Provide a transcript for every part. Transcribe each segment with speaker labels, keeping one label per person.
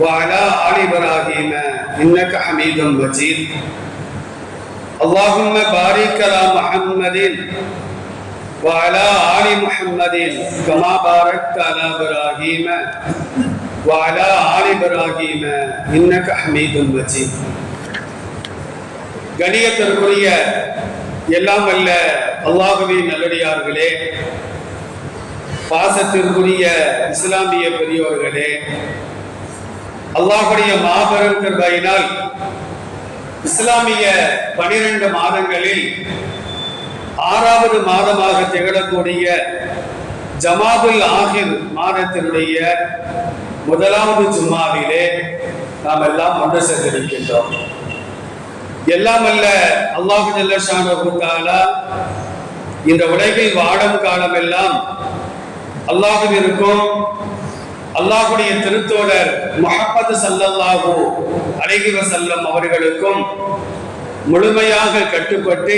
Speaker 1: وعلى آل إبراهيم إنك حميد مجيد اللهم بارك على محمد وعلى آل محمد كما باركت على إبراهيم وعلى آل إبراهيم إنك حميد مجيد கணியத்திற்குரிய எல்லாம் அல்ல அல்லாஹுவின் நல்லடியார்களே பாசத்திற்குரிய இஸ்லாமிய பெரியோர்களே அல்லாஹுடைய மாபெரும் கிருபையினால் இஸ்லாமிய பனிரெண்டு மாதங்களில் ஆறாவது மாதமாக திகழக்கூடிய ஜமாதுல் ஆஹிர் மாதத்தினுடைய முதலாவது ஜும்மாவிலே நாம் எல்லாம் ஒன்று சேர்ந்திருக்கின்றோம் எல்லாம் அல்ல அல்லாஹு ஜல்லஷானா இந்த உலகில் வாடும் காலம் எல்லாம் அல்லாஹுவிற்கும் அல்லாஹுடைய திருத்தோழர் முகமது சல்லல்லாஹு அலைஹி செல்லம் அவர்களுக்கும் முழுமையாக கட்டுப்பட்டு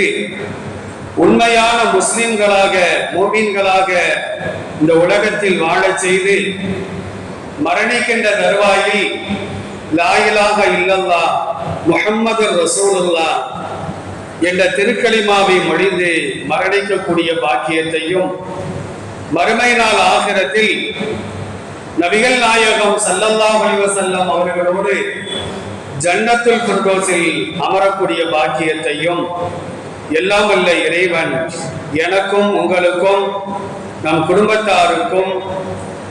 Speaker 1: உண்மையான முஸ்லிம்களாக மோமீன்களாக இந்த உலகத்தில் வாழச் செய்து மரணிக்கின்ற தருவாயில் லாயிலாக இல்லல்லா முஹம்மது ரசூலுல்லா என்ற திருக்களிமாவை மொழிந்து மரணிக்கக்கூடிய பாக்கியத்தையும் மறுமை நாள் ஆகிரத்தில் நபிகள் நாயகம் சல்லல்லா அலைஹி அவர்களோடு ஜன்னத்துல் ஃபிர்தௌஸில் அமரக்கூடிய பாக்கியத்தையும் எல்லாம் வல்ல இறைவன் எனக்கும் உங்களுக்கும் நம் குடும்பத்தாருக்கும்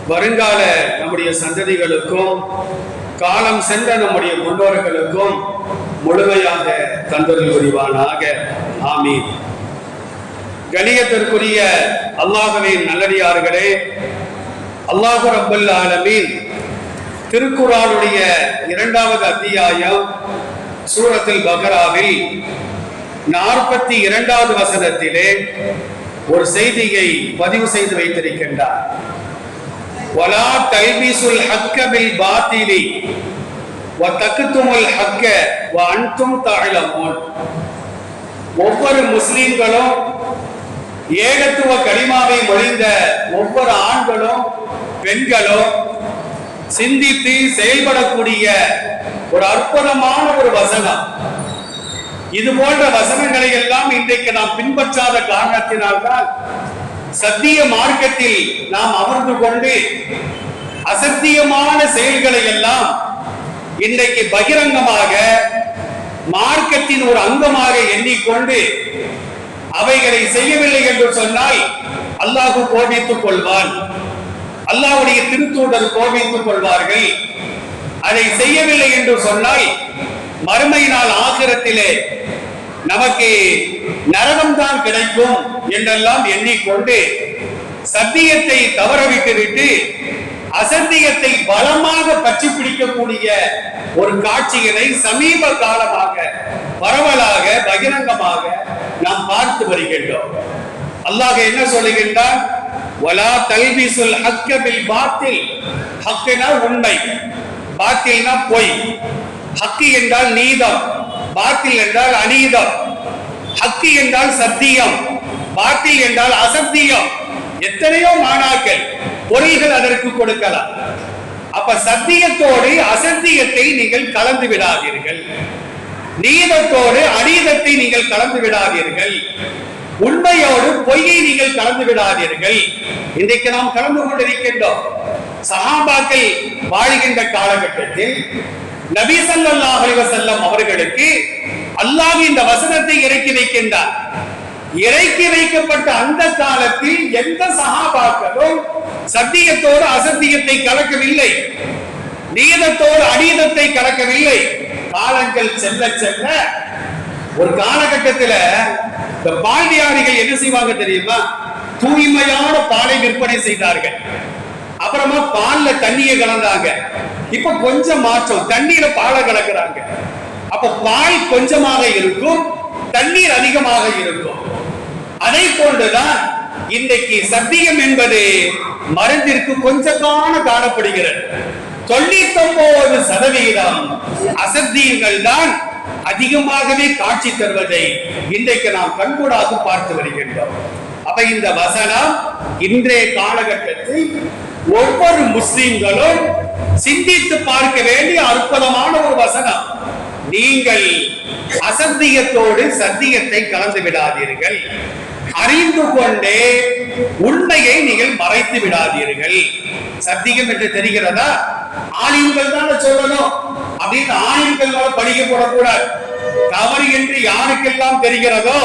Speaker 1: வருங்கால நம்முடைய சந்ததிகளுக்கும் காலம் சென்ற நம்முடைய முன்னோர்களுக்கும் முழுமையாக தந்தரில் புரிவானாக. ஆமீன். கணியத்திற்குரிய அல்லாஹவின் நல்லடியார்களே அல்லாஹு ரபுல் ஆலமீன். திருக்குறானுடைய இரண்டாவது அத்தியாயம் சூரத்தில் பக்ராவில் நாற்பத்தி இரண்டாவது வசனத்திலே ஒரு செய்தியை பதிவு செய்து வைத்திருக்கின்றார். வலா தல்பிசுல் ஹக்கபில் பாத்திலி வ ஹக்க வ அன்தும் தஅலமூன். ஒவ்வொரு முஸ்லிம்களும் ஏகத்துவ கலிமாவை மொழிந்த ஒவ்வொரு ஆண்களும் பெண்களும் சிந்தித்து செயல்படக்கூடிய ஒரு அற்புதமான ஒரு வசனம். இது போன்ற வசனங்களை எல்லாம் இன்றைக்கு நாம் பின்பற்றாத காரணத்தினால்தான் சத்திய மார்க்கத்தில் நாம் அமர்ந்து கொண்டு அசத்தியமான செயல்களை எல்லாம் இன்றைக்கு பகிரங்கமாக மார்க்கத்தின் ஒரு அங்கமாக எண்ணிக்கொண்டு அவைகளை செய்யவில்லை என்று சொன்னால் அல்லாஹு கோபித்துக் கொள்வான். அல்லாவுடைய திருத்தூதர் கோபித்துக் கொள்வார்கள். அதை செய்யவில்லை என்று சொன்னால் மறுமை நாள் ஆசிரத்திலே நமக்கு நரகம் தான் கிடைக்கும் என்றெல்லாம் எண்ணிக்கொண்டு சத்தியத்தை தவறவிட்டுவிட்டு அசத்தியத்தை பலமாக பற்றி பிடிக்கக்கூடிய ஒரு காட்சியினை சமீப காலமாக பரவலாக பகிரங்கமாக நாம் பார்த்து வருகின்றோம். அல்லாஹ் என்ன சொல்லுகின்றான்? வலா தல்விசுல் ஹக்க பில் பாத்தில். ஹக்குனா உண்மை. பாத்தில்னா பொய். ஹக்கு என்றால் நீதம். பாத்தில் என்றால் அநீதம். ஹக்கி என்றால் சத்தியம். பாத்தில் என்றால் அசத்தியம். எத்தனையோ மாணாக்கள் பொறிகள் அதற்கு கொடுக்கலாம். அப்ப சத்தியத்தோடு அசத்தியத்தை நீங்கள் கலந்து விடாதீர்கள். நீதத்தோடு அநீதத்தை நீங்கள் கலந்து விடாதீர்கள். உண்மையோடு பொய்யை நீங்கள் கலந்து விடாதீர்கள். இன்றைக்கு நாம் கலந்து கொண்டிருக்கின்றோம். சகாபாக்கள் வாழ்கின்ற காலகட்டத்தில் நபி சல்லாஹ் அலைஹி அவர்களுக்கு அல்லாஹ் இந்த வசனத்தை இறக்கி வைக்கின்றார். இறக்கி வைக்கப்பட்ட அந்த காலத்தில் எந்த சகாபாக்களும் சத்தியத்தோடு அசத்தியத்தை கலக்கவில்லை. நீதத்தோடு அநீதத்தை கலக்கவில்லை. காலங்கள் செல்ல செல்ல ஒரு காலகட்டத்துல இந்த பால் என்ன செய்வாங்க தெரியுமா? தூய்மையான பாலை விற்பனை செய்தார்கள். அப்புறமா பால்ல தண்ணியை கலந்தாங்க. இப்ப கொஞ்சம் மாற்றம். தண்ணீரை பாலை கலக்குறாங்க. அப்ப பால் கொஞ்சமாக இருக்கும் தண்ணீர் அதிகமாக இருக்கும். அதை போன்றுதான் இன்றைக்கு சத்தியம் என்பது மருந்திற்கு கொஞ்சம் காண காணப்படுகிறது. தொண்ணூத்தி ஒன்பது சதவீதம் அசத்தியங்கள் தான் அதிகமாகவே காட்சி தருவதை இன்றைக்கு நாம் கண்கூடாக பார்த்து வருகின்றோம். அப்ப இந்த வசனம் இன்றைய காலகட்டத்தில் ஒவ்வொரு முஸ்லிம்களும் சிந்தித்து பார்க்க வேண்டிய அற்புதமான ஒரு வசனம். நீங்கள் அசத்தியத்தோடு சத்தியத்தை கலந்து விடாதீர்கள். அறிந்து கொண்டே உண்மையை நீங்கள் மறைத்து விடாதீர்கள். சத்தியம் என்று தெரிகிறதா? ஆலிம்கள் தான் சொல்லணும். அப்படின்னு ஆலிம்கள் படிக்க போடக்கூடாது. தவறு என்று யாருக்கெல்லாம் தெரிகிறதோ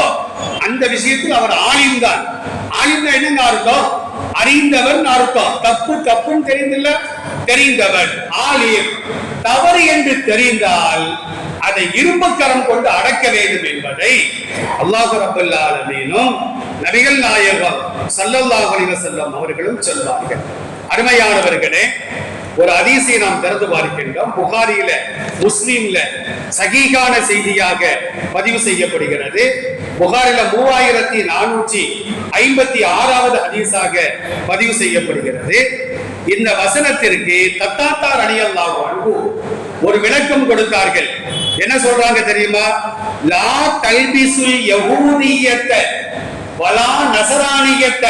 Speaker 1: அந்த விஷயத்தில் அவர் ஆலிம் தான். ஆலிம் என்னங்க அர்த்தம்? அறிந்தவன் அர்த்தம். தப்பு தப்புன்னு தெரிந்தில்ல தெரிந்தவன். ஆலிம். தவறு என்று தெரிந்தால் அதை இரும்புக்கரம் கொண்டு அடக்க வேண்டும் என்பதை அல்லாஹு ரபுல் நபிகள் நாயகம் ஸல்லல்லாஹு அலைஹி அவர்களும் சொல்வார்கள். அருமையானவர்களே ஒரு அதிசயை நாம் திறந்து பார்க்கின்றோம். புகாரியில முஸ்லீம்ல சகிகான செய்தியாக பதிவு செய்யப்படுகிறது. புகாரில மூவாயிரத்தி நானூற்றி ஐம்பத்தி ஆறாவது ஹதீஸாக பதிவு செய்யப்படுகிறது. இந்த வசனத்திற்கு தத்தாத்தார் அணியல்லாஹு அன்பு ஒரு விளக்கம் கொடுத்தார்கள். என்ன சொல்றாங்க தெரியுமா? லா தல்பிசுல் யகூதியத்தை வலா நசரானியத்த.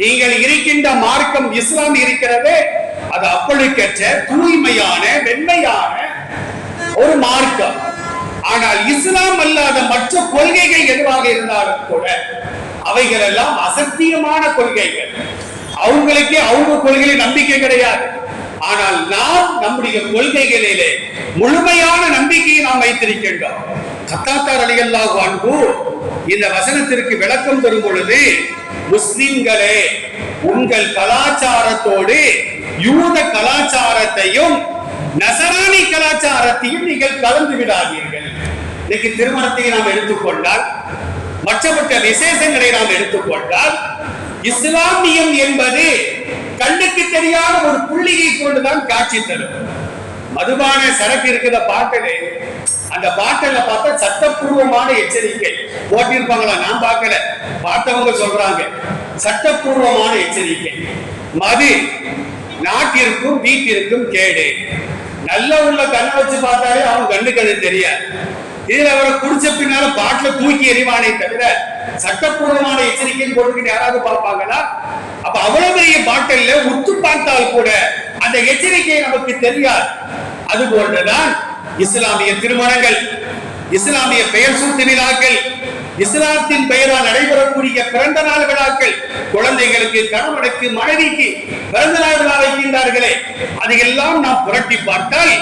Speaker 1: நீங்கள் இருக்கின்ற மார்க்கம் இஸ்லாம் இருக்கிறதே அது அப்பழுக்கற்ற தூய்மையான வெண்மையான ஒரு மார்க்கம். ஆனால் இஸ்லாம் அல்லாத மற்ற கொள்கைகள் எதுவாக இருந்தாலும் கூட அவைகள் எல்லாம் அசத்தியமான கொள்கைகள். அவங்களுக்கே அவங்க கொள்கையில நம்பிக்கை கிடையாது. ஆனால் நாம் நம்முடைய கொள்கைகளிலே முழுமையான நம்பிக்கையை நாம் வைத்திருக்கின்றோம். கத்தாத்தார் அலியல்லாஹு அன்பு இந்த வசனத்திற்கு விளக்கம் தரும் பொழுது முஸ்லிம்களே உங்கள் கலாச்சாரத்தோடு யூத கலாச்சாரத்தையும் நசராணி கலாச்சாரத்தையும் நீங்கள் கலந்து விடாதீர்கள். இன்னைக்கு திருமணத்தை நாம் எடுத்துக்கொண்டால் மற்றப்பட்ட விசேஷங்களை நாம் எடுத்துக்கொண்டால் இஸ்லாமியம் என்பது கண்ணுக்கு தெரியாத ஒரு புள்ளியை கொண்டுதான் காட்சி தரும். மதுபான சரக்கு இருக்கிற பாட்டிலே அந்த பாட்டில பார்த்தா சட்டப்பூர்வமான எச்சரிக்கை. போட்டிருப்பாங்களா நான் பார்க்கல. பார்த்தவங்க சொல்றாங்க. சட்டப்பூர்வமான எச்சரிக்கை. மது நாட்டிற்கும் வீட்டிற்கும் கேடு. நல்ல உள்ள கண் வச்சு பார்த்தாலே அவன் கண்ணுக்கு அது தெரியாது. இதுல அவரை குடிச்ச பின்னால பாட்டுல தூக்கி எறிவானே தவிர சட்டப்பூர்வமான எச்சரிக்கை போட்டுக்கிட்டு யாராவது பார்ப்பாங்களா? அப்ப அவ்வளவு பெரிய பாட்டில்ல உத்து பார்த்தால் கூட அந்த எச்சரிக்கை நமக்கு தெரியாது. அது போன்றுதான் இஸ்லாமிய திருமணங்கள் இஸ்லாமிய பெயர் சூட்டு விழாக்கள் இஸ்லாத்தின் பெயரால் நடைபெறக்கூடிய பிறந்த நாள் விழாக்கள் குழந்தைகளுக்கு கணவனுக்கு மனைவிக்கு பிறந்த நாள் விழா வைக்கின்றார்களே அதையெல்லாம் நாம் புரட்டி பார்த்தால்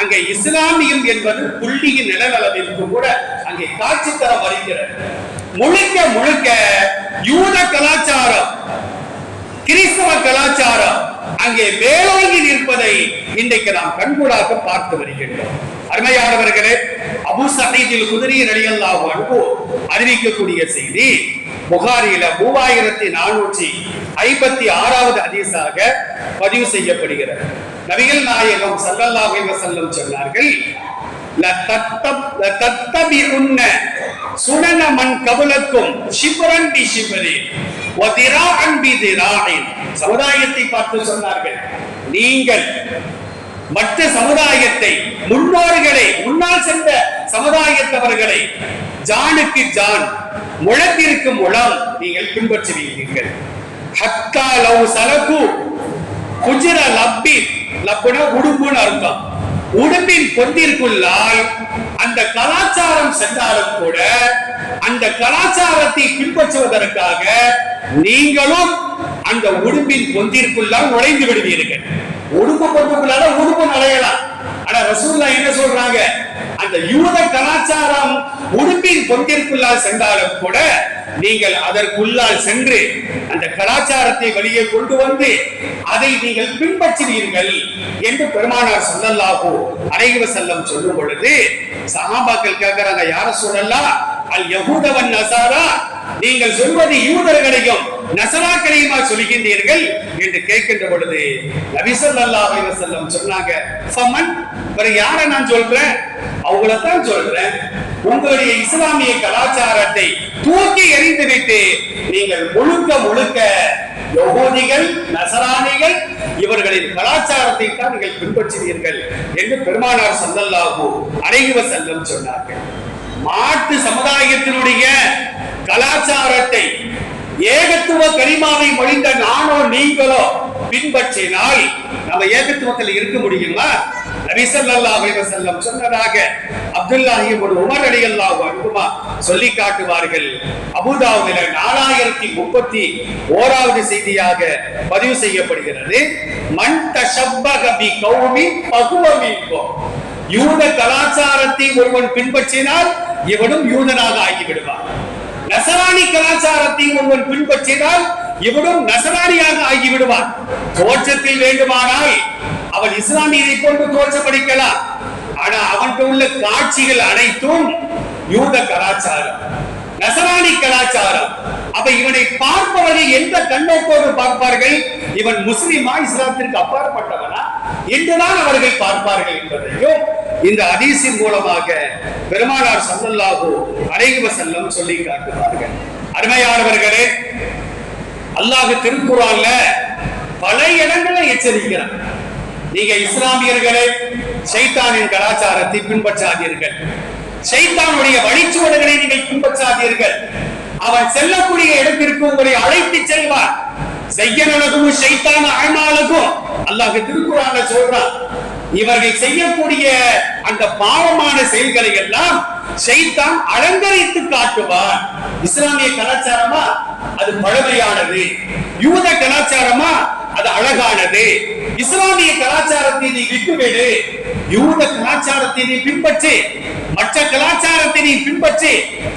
Speaker 1: அங்கே இஸ்லாமியம் என்பது புள்ளியின் நிலநலவிற்கு கூட அங்கே காட்சி தரம் வருகிறது முழுக்க முழுக்க யூத கலாச்சாரம் கிறிஸ்தவ கலாச்சாரம் அங்கே மேலோங்கி நிற்பதை இன்றைக்கு நாம் கண்கூடாக பார்த்து வருகின்றோம். அருமையானவர்களே அபு சஹீதில் குதிரை ரலியல்லாஹு அன்பு அறிவிக்கக்கூடிய செய்தி புகாரியில மூவாயிரத்தி நானூற்றி ஐம்பத்தி ஆறாவது அதிசாக பதிவு செய்யப்படுகிறது. நபிகள் நாயகம் ஸல்லல்லாஹு அலைஹி சொன்னார்கள் சுனன மண் கபலக்கும் ஷிப்ரன் பி ஷிப்ரி வதிராஅன் பி திராஇன் சமுதாயத்தை பார்த்து சொன்னார்கள் நீங்கள் மற்ற சமுதாயத்தை முன்னோர்களை முன்னால் சென்ற சமுதாயத்தவர்களை ஜானுக்கு ஜான் முழத்திற்கு முழம் நீங்கள் பின்பற்றுவீர்கள். ஹத்தா லவ் சலகு குஜிர லப்பி லப்புனா உடும்புன்னு அர்த்தம். உடம்பின் கொண்டிற்குள்ளால் அந்த கலாச்சாரம் சென்றாலும் கூட அந்த கலாச்சாரத்தை பின்பற்றுவதற்காக நீங்களும் அந்த உடும்பின் கொந்திற்குள்ளால் நுழைந்து விடுவீர்கள். உடுப்பு கொண்டுக்குள்ளால உடுப்பு நுழையலாம். ஆனா ரசூல்லா என்ன சொல்றாங்க? அந்த யூத கலாச்சாரம் உடுப்பின் பொந்திற்குள்ளால் சென்றாலும் கூட நீங்கள் அதற்குள்ளால் சென்று அந்த கலாச்சாரத்தை வெளியே கொண்டு வந்து அதை நீங்கள் பின்பற்றினீர்கள் என்று பெருமானார் சொல்லல்லாகோ அலைஹி செல்லம் சொல்லும் பொழுது சகாபாக்கள் கேட்கிறாங்க யார சொல்லலாம் அல் யகூதவன் நசாரா? நீங்கள் சொல்வது யூதர்களையும் நசராக்களையுமா சொல்கின்றீர்கள்? என்று கேட்கின்ற பொழுது நபி ஸல்லல்லாஹு அலைஹி சொன்னாங்க ஃபமன்? யாரை நான் சொல்றேன்? அவங்கள தான் சொல்றேன். உங்களுடைய இஸ்லாமிய கலாச்சாரத்தை தூக்கி எறிந்துவிட்டு நீங்கள் முழுக்க முழுக்க யகூதிகள் நசராணிகள் இவர்களின் கலாச்சாரத்தை தான் நீங்கள் பின்பற்றினீர்கள் என்று பெருமானார் ஸல்லல்லாஹு அலைஹி செல்லம் சொன்னார்கள். மாட்டு சமுதாயத்தினுடைய கலாச்சாரத்தை ஏகத்துவ கரிமாவை மொழிந்த நானோ நீங்களோ பின்பற்றினால் நம்ம ஏகத்துவத்தில் இருக்க முடியுமா? நபி ஸல்லல்லாஹு சொன்னதாக அப்துல்லாஹி இப்னு உமர் ரலியல்லாஹு அன்புமா சொல்லி காட்டுவார்கள். அபூதாவுதில நாலாயிரத்தி முப்பத்தி ஓராவது செய்தியாக பதிவு செய்யப்படுகிறது. மண் தஷப்பகபி கௌமி பகுவ யூத கலாச்சாரத்தை ஒருவன் பின்பற்றினால் இவனும் யூதனாக ஆகிவிடுவான். நசராணி கலாச்சாரத்தை ஒருவன் பின்பற்றினால் இவனும் நசராணியாக ஆகிவிடுவான். தோற்றத்தில் வேண்டுமானால் அவன் இஸ்லாமியரை போன்று தோற்றப்படிக்கலாம் ஆனா அவன்கிட்ட உள்ள காட்சிகள் அனைத்தும் யூத கலாச்சாரம் நசராணி கலாச்சாரம். அப்ப இவனை பார்ப்பவர்கள் எந்த கண்ணோக்கோடு பார்ப்பார்கள்? இவன் முஸ்லிமா இஸ்லாத்திற்கு அப்பாற்பட்டவனா? என்றுதான் அவர்கள் பார்ப்பார்கள் என்பதையும் இந்த அதிசயம் மூலமாக பெருமானார் சல்லல்லாஹு அலைஹி செல்லம் சொல்லி காட்டுவார்கள். அருமையானவர்களே அல்லாஹ் திருக்குறான்ல பல இடங்களை எச்சரிக்கிறான். நீங்க இஸ்லாமியர்களே சைத்தானின் கலாச்சாரத்தை பின்பற்றாதீர்கள். சைத்தானுடைய வழிச்சுவடுகளை நீங்கள் பின்பற்றாதீர்கள். அவன் செல்லக்கூடிய இடத்திற்கு உங்களை அழைத்து செல்வான். செய்யனழகும் சைத்தான ஆழ்நாளுக்கும் அல்லாஹ் திருக்குறான சொல்றான் இவர்கள் செய்யக்கூடிய அந்த பாவமான செயல்களை எல்லாம் சைத்தான் அலங்கரித்து காட்டுவான். இஸ்லாமிய கலாச்சாரமா? அது பழமையானது. யூத கலாச்சாரமா? அது அழகானது. இஸ்லாமிய கலாச்சாரத்தை நீ விட்டுவிடு. யூத கலாச்சாரத்தை நீ பின்பற்றி. மற்ற கலாச்சாரத்தை நீ பின்பற்றி.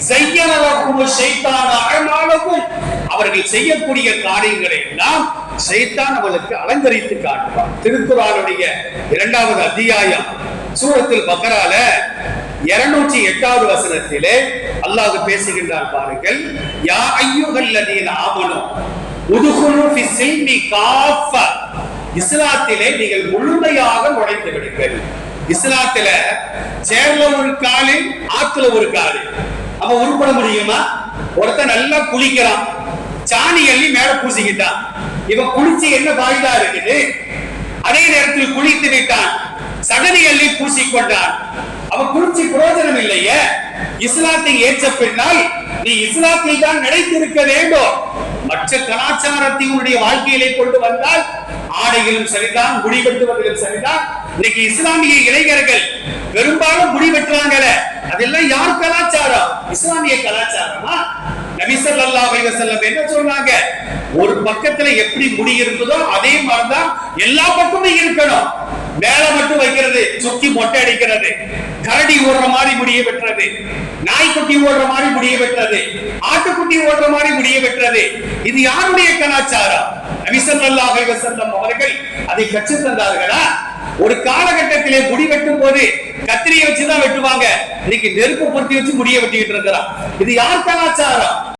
Speaker 1: செய்யனலகும் ஷைத்தான அழமானவும் அவர்கள் செய்யக்கூடிய காரியங்களை எல்லாம் ஷைத்தான் அவளுக்கு அலங்கரித்து காட்டுவான். திருக்குறானுடைய இரண்டாவது அத்தியாயம் சூரத்தில் பக்கரால இருநூற்றி எட்டாவது வசனத்திலே அல்லாஹ் பேசுகின்றார் பாருங்கள் யா ஐயோ ஆமனு. ஆமனும் இஸ்லாத்திலே நீங்கள் முழுமையாக நுழைந்து விடுங்கள். இஸ்லாத்துல சேர்ல ஒரு காலு ஆத்துல ஒரு காலு அவன் உருப்பட முடியுமா? ஒருத்தன் நல்லா குளிக்கிறான். சாணி அள்ளி மேல பூசிக்கிட்டான். இவன் குளிச்சு என்ன பாய்தா இருக்குது? அதே நேரத்தில் குளித்து விட்டான். சகதி அள்ளி பூசிக்கொண்டான். அவன் குளிச்சு பிரயோஜனம் இல்லையே? இஸ்லாத்தை ஏற்ற பின்னால் நீ இஸ்லாத்தில் தான் நினைத்திருக்க வேண்டும். மற்ற கலாச்சாரத்தை உன்னுடைய வாழ்க்கையிலே கொண்டு வந்தால் ஆடைகளும் சரிதான் முடி வெட்டுவதிலும் சரிதான். இன்னைக்கு இஸ்லாமிய இளைஞர்கள் பெரும்பாலும் முடி வெட்டுறாங்கல்ல அதெல்லாம் யார் கலாச்சாரம்? இஸ்லாமிய கலாச்சாரமா? நபி செல்லம் என்ன சொன்னாங்க? ஒரு பக்கத்துல எப்படி முடி இருக்குதோ அதே மாதிரிதான் எல்லா பக்கமும் இருக்கணும். மேல மட்டும் வைக்கிறது சுத்தி மொட்டை அடிக்கிறது கரடி ஓடுற மாதிரி முடிய வெட்டுறது நாய்க்குட்டி ஓடுற மாதிரி முடிய வெட்டுறது ஆட்டுக்குட்டி ஓடுற மாதிரி முடிய வெட்டுறது. இது யாருடைய கலாச்சாரம்? நபி ஸல்லல்லாஹு அவர்கள் அதை கற்று தந்தார்களா ஒரு காலகட்டத்திலே முடி வெட்டும் போது கத்திரியை வச்சுதான் வெட்டுவாங்க. இன்னைக்கு நெருப்பு பொருத்தி வச்சு முடிய வெட்டிக்கிட்டு இருக்கிறான். இது யார் கலாச்சாரம்?